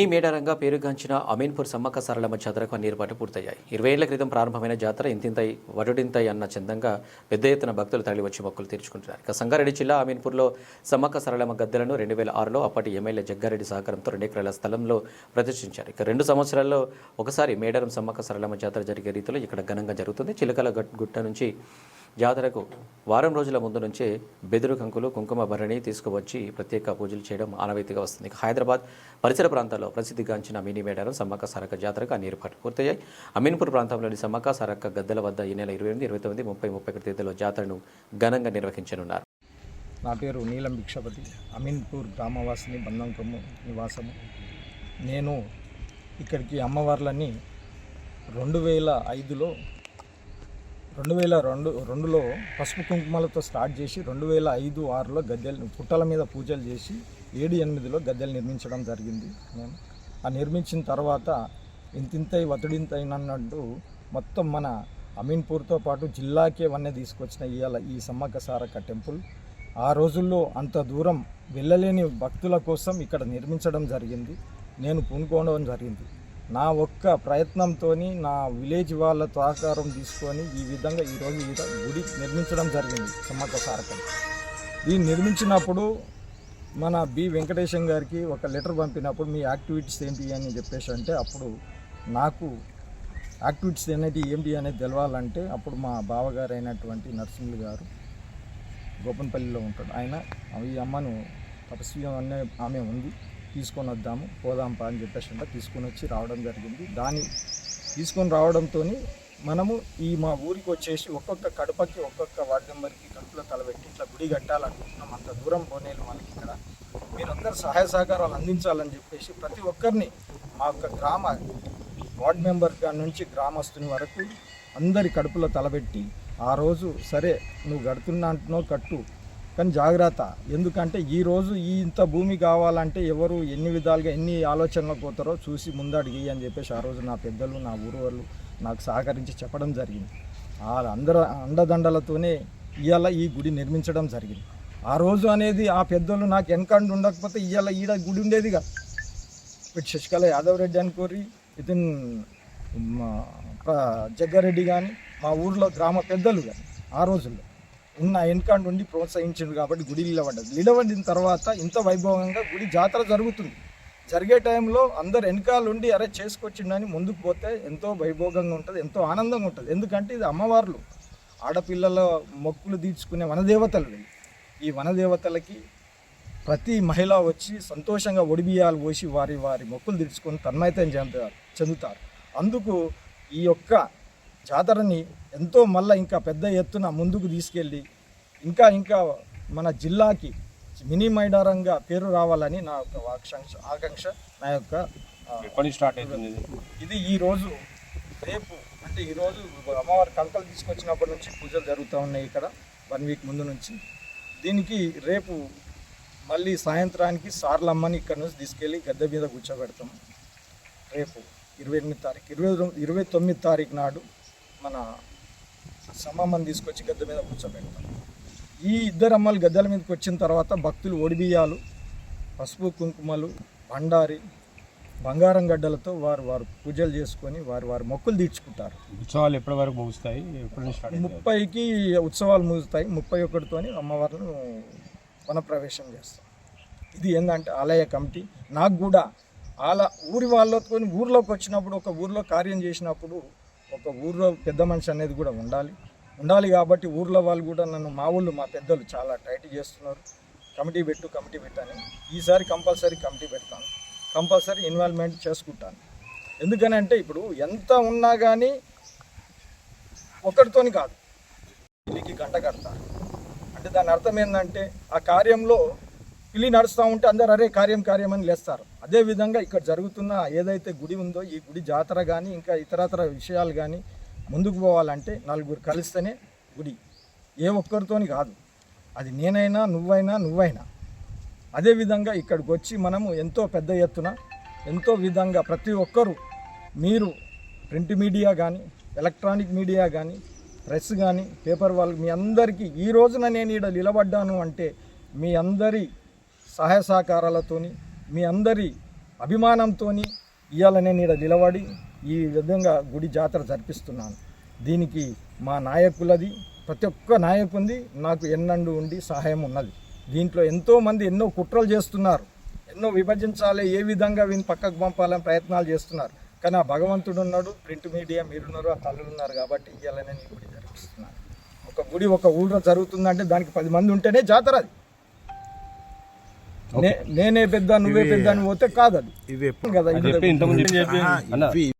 Mini మేడారంగా పేరుగాంచిన అమీన్పూర్ సమ్మక్క సరళమ్మ జాతరకు అన్ని ఏర్పాట్లు పూర్తయ్యాయి. ఇరవై ఏళ్ళ క్రితం ప్రారంభమైన జాతర ఇంతింతై వడుడింతై అన్న చందంగా పెద్ద ఎత్తున భక్తులు తరలివచ్చి మొక్కులు తీర్చుకుంటున్నారు. ఇక సంగారెడ్డి జిల్లా అమీన్పూర్లో సమ్మక్క సరళమ్మ గద్దెలను రెండు వేల ఆరులో అప్పటి ఎమ్మెల్యే జగ్గారెడ్డి సహకారంతో రెండు ఎకరాల స్థలంలో ప్రదర్శించారు. ఇక రెండు సంవత్సరాల్లో ఒకసారి మేడారం సమ్మక్క సరళమ్మ జాతర జరిగే రీతిలో ఇక్కడ ఘనంగా జరుగుతుంది. చిలకల గుట్ట నుంచి జాతరకు వారం రోజుల ముందు నుంచే బెదురు కంకులు కుంకుమ భరణి తీసుకువచ్చి ప్రత్యేక పూజలు చేయడం ఆనవాయితీగా వస్తుంది. హైదరాబాద్ పరిసర ప్రాంతాల్లో ప్రసిద్ధిగాంచిన మినీ మేడారం సమ్మక్క సారక్క జాతరకు అన్ని ఏర్పాట్లు పూర్తయ్యాయి. అమీన్పూర్ ప్రాంతంలోని సమ్మక్క సారక్క గద్దెల వద్ద ఈ నెల ఇరవై ఎనిమిది ఇరవై తొమ్మిది ముప్పై ముప్పై ఒకటి తేదీలో జాతరను ఘనంగా నిర్వహించనున్నారు. నా పేరు నీలం భిక్షపతి. అమీన్పూర్ గ్రామవాసిని బంధంకము నివాసము. నేను ఇక్కడికి అమ్మవార్లని రెండు వేల ఐదులో రెండు వేల రెండు రెండులో పసుపు కుంకుమలతో స్టార్ట్ చేసి రెండు వేల ఐదు ఆరులో గద్దెలు పుట్టల మీద పూజలు చేసి ఏడు ఎనిమిదిలో గద్దెలు నిర్మించడం జరిగింది. నేను ఆ నిర్మించిన తర్వాత ఇంతింతై వతుడింతైనన్నట్టు మొత్తం మన అమీన్పూర్తో పాటు జిల్లాకే వన్నే తీసుకొచ్చిన ఇవాళ ఈ సమ్మక్క సారక్క టెంపుల్. ఆ రోజుల్లో అంత దూరం వెళ్ళలేని భక్తుల కోసం ఇక్కడ నిర్మించడం జరిగింది. నేను పూనుకోవడం జరిగింది. నా ఒక్క ప్రయత్నంతో నా విలేజ్ వాళ్ళ సహకారం తీసుకొని ఈ విధంగా ఈరోజు ఈ గుడి నిర్మించడం జరిగింది సమ్మక్క సారకం దీన్ని నిర్మించినప్పుడు మన బి వెంకటేశం గారికి ఒక లెటర్ పంపినప్పుడు మీ యాక్టివిటీస్ ఏంటి అని చెప్పేసి అంటే అప్పుడు నాకు యాక్టివిటీస్ అనేది ఏంటి అనేది తెలవాలంటే అప్పుడు మా బావగారు అయినటువంటి నర్సింహులు గారు గోపన్పల్లిలో ఉంటాడు. ఆయన ఈ అమ్మను తపస్వి అనే ఆమె ఉంది. తీసుకొని వద్దాము పోదాంపా అని చెప్పేసి అంటే తీసుకొని వచ్చి రావడం జరిగింది. దాన్ని తీసుకొని రావడంతో మనము ఈ మా ఊరికి వచ్చేసి ఒక్కొక్క కడపకి ఒక్కొక్క వార్డు మెంబర్కి కడుపులో తలబెట్టి ఇట్లా గుడి కట్టాలనుకుంటున్నాం. అంత దూరం పోనేలు మనకి ఇక్కడ. మీరందరూ సహాయ సహకారాలు అందించాలని చెప్పేసి ప్రతి ఒక్కరిని మా యొక్క గ్రామ వార్డ్ మెంబర్ కాడ నుంచి గ్రామస్తుని వరకు అందరి కడుపులో తలబెట్టి ఆ రోజు సరే నువ్వు కడుతున్నా అంటున్నావు కట్టు. కానీ జాగ్రత్త. ఎందుకంటే ఈరోజు ఈ ఇంత భూమి కావాలంటే ఎవరు ఎన్ని విధాలుగా ఎన్ని ఆలోచనలకు పోతారో చూసి ముందడిగి అని చెప్పేసి ఆ రోజు నా పెద్దలు నా ఊరు వాళ్ళు నాకు సహకరించి చెప్పడం జరిగింది. ఆ అందరు అండదండలతోనే ఇవాళ ఈ గుడి నిర్మించడం జరిగింది. ఆ రోజు అనేది ఆ పెద్దలు నాకు వెనకండి ఉండకపోతే ఇవాళ ఈడ గుడి ఉండేదిగా ఇటు శశికళ యాదవ్ రెడ్డి అనుకోరి ఇతన్ మా జగ్గారెడ్డి కానీ మా ఊర్లో గ్రామ పెద్దలు కానీ ఆ రోజుల్లో. ఉన్న వెనకాండి ఉండి ప్రోత్సహించిండు కాబట్టి గుడి నిలబడ్డది నిలబడిన తర్వాత ఇంత వైభవంగా గుడి జాతర జరుగుతుంది. జరిగే టైంలో అందరు వెనకాల ఉండి అరే చేసుకొచ్చిండని ముందుకు పోతే ఎంతో వైభోగంగా ఉంటుంది ఎంతో ఆనందంగా ఉంటుంది. ఎందుకంటే ఇది అమ్మవార్లు. ఆడపిల్లల మొక్కులు తీర్చుకునే వనదేవతలు ఈ వనదేవతలకి ప్రతి మహిళ వచ్చి సంతోషంగా ఒడిబియ్యాలు పోసి వారి వారి మొక్కులు తీర్చుకొని తన్మయతం చెందుతారు చెందుతారు. అందుకు ఈ యొక్క జాతరని ఎంతో మళ్ళీ ఇంకా పెద్ద ఎత్తున ముందుకు తీసుకెళ్ళి ఇంకా ఇంకా మన జిల్లాకి మినీ మైడారంగా పేరు రావాలని నా యొక్క ఆకాంక్ష ఆకాంక్ష నా యొక్క ఎప్పటి స్టార్ట్ అవుతుంది. ఇది ఇది ఈ రోజు రేపు అంటే ఈ రోజు అమ్మవారి కంకలు తీసుకొచ్చినప్పటి నుంచి పూజలు జరుగుతూ ఉన్నాయి ఇక్కడ వన్ వీక్ ముందు నుంచి. దీనికి రేపు మళ్ళీ సాయంత్రానికి సార్లమ్మని ఇక్కడ నుంచి తీసుకెళ్ళి గద్దె మీద కూర్చోబెడతాం. రేపు ఇరవై ఎనిమిది తారీఖు ఇరవై ఇరవై తొమ్మిది తారీఖు నాడు మన సమమ్మని తీసుకొచ్చి గద్దె మీద కూర్చోబెడతాం. ఈ ఇద్దరు అమ్మలు గద్దెల మీదకి వచ్చిన తర్వాత భక్తులు ఒడిబియ్యాలు పసుపు కుంకుమలు బండారి బంగారం గడ్డలతో వారు వారు పూజలు చేసుకొని వారు వారి మొక్కులు తీర్చుకుంటారు. ఉత్సవాలు ఎప్పటి వరకు ముగుస్తాయి? ముప్పైకి ఉత్సవాలు ముగుస్తాయి. ముప్పై ఒకటితోని అమ్మవారిని వనప్రవేశం చేస్తాం. ఇది ఏంటంటే ఆలయ కమిటీ. నాకు కూడా ఆల ఊరి వాళ్ళతో ఊర్లోకి వచ్చినప్పుడు ఒక ఊర్లో కార్యం చేసినప్పుడు ఒక ఊర్లో పెద్ద మనిషి అనేది కూడా ఉండాలి. ఉండాలి కాబట్టి ఊర్లో వాళ్ళు కూడా నన్ను మా ఊళ్ళు మా పెద్దలు చాలా టైట్ చేస్తున్నారు. కమిటీ పెట్టు కమిటీ పెట్టాను ఈసారి కంపల్సరీ కమిటీ పెడతాను. కంపల్సరీ ఇన్వాల్వ్మెంట్ చేసుకుంటాను. ఎందుకని అంటే ఇప్పుడు ఎంత ఉన్నా కానీ ఒకరితోని కాదు. దీనికి గంట కడతారు. అంటే దాని అర్థం ఏంటంటే ఆ కార్యంలో ఇల్లు నడుస్తూ ఉంటే అందరు అరే కార్యం కార్యం అని లేస్తారు. అదే విధంగా ఇక్కడ జరుగుతున్న ఏదైతే గుడి ఉందో ఈ గుడి జాతర కానీ ఇంకా ఇతరతర విషయాలు కానీ ముందుకు పోవాలంటే నలుగురు కలిస్తేనే గుడి. ఏ ఒక్కరితోని కాదు. అది నేనైనా నువ్వైనా నువ్వైనా. అదేవిధంగా ఇక్కడికి వచ్చి మనము ఎంతో పెద్ద ఎత్తున ఎంతో విధంగా ప్రతి ఒక్కరూ మీరు ప్రింట్ మీడియా కానీ ఎలక్ట్రానిక్ మీడియా కానీ ప్రెస్ కానీ పేపర్ వాళ్ళు మీ అందరికీ ఈ రోజున నేను ఇక్కడ నిలబడ్డాను అంటే మీ అందరి సహాయ సహకారాలతోని మీ అందరి అభిమానంతో ఇవాళ నేను ఇక్కడ నిలబడి ఈ విధంగా గుడి జాతర జరిపిస్తున్నాను. దీనికి మా నాయకులది ప్రతి ఒక్క నాయకుంది నాకు ఎన్నండు ఉండి సహాయం ఉన్నది. దీంట్లో ఎంతోమంది ఎన్నో కుట్రలు చేస్తున్నారు. ఎన్నో విభజించాలి ఏ విధంగా వీని పక్కకు పంపాలని ప్రయత్నాలు చేస్తున్నారు. కానీ ఆ భగవంతుడు ఉన్నాడు ప్రింట్ మీడియా మీరున్నారు ఆ తల్లులు ఉన్నారు కాబట్టి ఇవాళ నేను ఈ గుడి జరిపిస్తున్నాను. ఒక గుడి ఒక ఊళ్ళో జరుగుతుందంటే దానికి పది మంది ఉంటేనే జాతర అది. నేనే పెద్ద నువ్వే పెద్ద అని పోతే కాదు అది ఇవి కదా